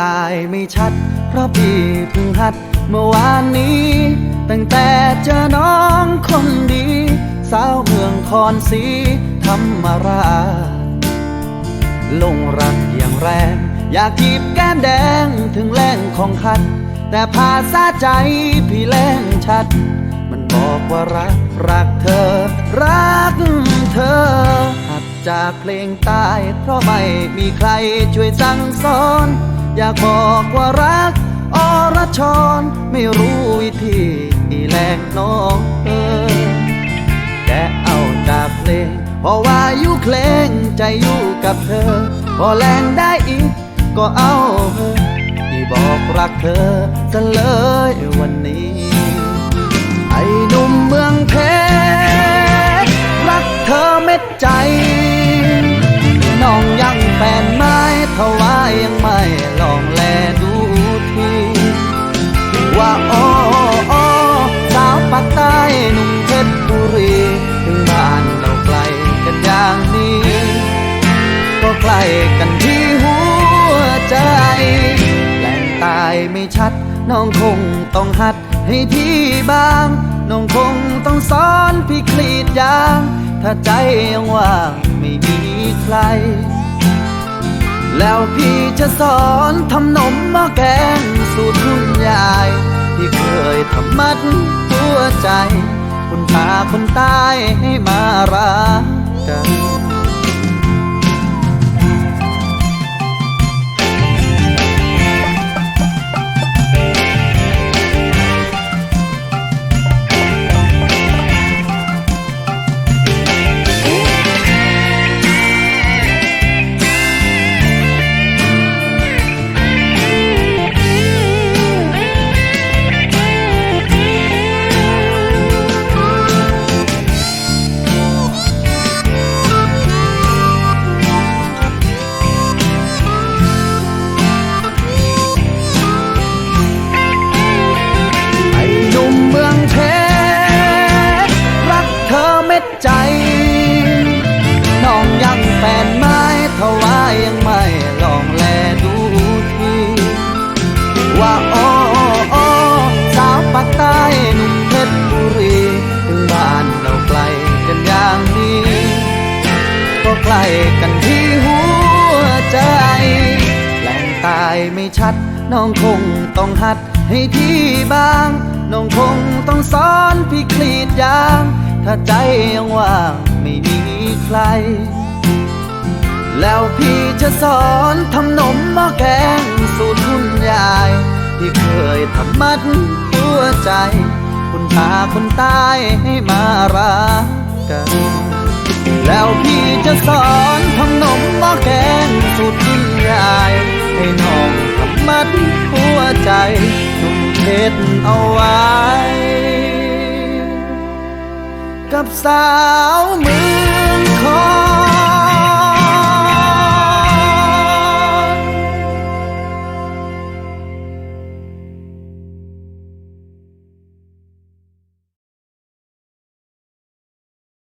ตายไม่ชัด เพราะพี่เพิ่งหัดเมื่อวานนี้ ตั้งแต่เจอน้องคนดี สาวเมืองคอนสีธรรมราลงรักอย่างแรง อยากจีบแก้มแดงถึงแรงของคัด แต่ภาษาใจพี่แรงชัด มันบอกว่ารัก รักเธอ รักเธอหัดจากเพลงตายเพราะไม่มีใครช่วยสั่งสอน อยากบอกว่ารักอรชรไม่รู้วิธีแลกน้องเออแกเอาจากเพลงเพราะว่าอยู่เพลงใจอยู่กับเธอ พอแรงได้อีกก็เอาเธอที่บอกรักเธอจะเลยวันนี้ ไอ้หนุ่มเมืองเพชรรักเธอเม็ดใจ น้องยังแฟนไม้ทว่ายัง รีถึงบ้านเราไกลกันอย่างนี้ ก็ใกล้กันที่หัวใจแหล่งตายไม่ชัด น้องคงต้องหัดให้ที่บ้าง น้องคงต้องสอนพี่คลีดยาง ถ้าใจยังว่างไม่มีใคร แล้วพี่จะสอนทำนมหม้อแกงสูตรคุณยาย ที่เคยทำมัดหัวใจ คุณตาคนตายให้มารักกัน ชัด น้องคงต้องหัดให้ที่บ้าง น้องคงต้องสอนพี่คลีดยาง ถ้าใจยังว่างไม่มีใคร แล้วพี่จะสอนทำนมหม้อแกงสูตรคุณยาย ที่เคยทำมัดหัวใจคุณพาคนตายให้มารักกัน แล้วพี่จะสอนทำนมหม้อแกงสูตรคุณยาย ให้น้อง มัดหัวใจทุ่มเทเอาไว้ กับสาวเมืองคอ